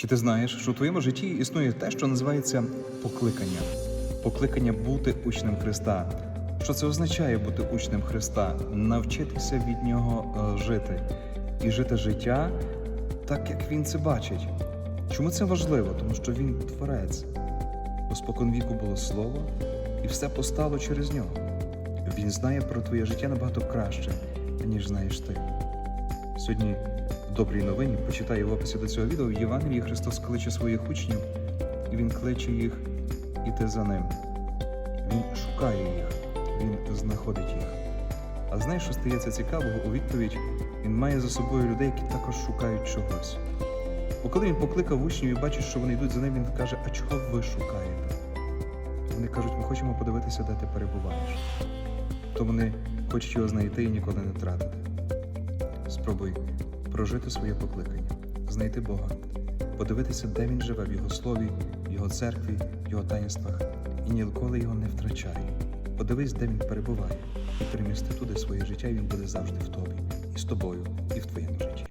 Чи ти знаєш, що у твоєму житті існує те, що називається покликання? Покликання бути учнем Христа. Що це означає бути учнем Христа? Навчитися від Нього е, жити і жити життя так, як Він це бачить. Чому це важливо? Тому що Він творець. Бо спокон віку було слово, і все постало через нього. Він знає про твоє життя набагато краще, ніж знаєш ти. Сьогодні в добрій новині почитаю в описі до цього відео в Євангелії Христос кличе своїх учнів, і Він кличе їх іти за ним. Він шукає їх, він знаходить їх. А знаєш, що стається цікавого у відповідь? Він має за собою людей, які також шукають чогось. Бо коли він покликав учнів і бачить, що вони йдуть за ним, він каже: А чого ви шукаєте? Вони кажуть, ми хочемо подивитися, де ти перебуваєш. То вони хочуть його знайти і ніколи не втратити. Спробуй прожити своє покликання, знайти Бога, подивитися, де Він живе в Його слові, в Його церкві, в Його таїнствах, і ніколи його не втрачай. Подивись, де він перебуває, і перемісти туди своє життя, і він буде завжди в тобі, і з тобою, і в твоєму житті.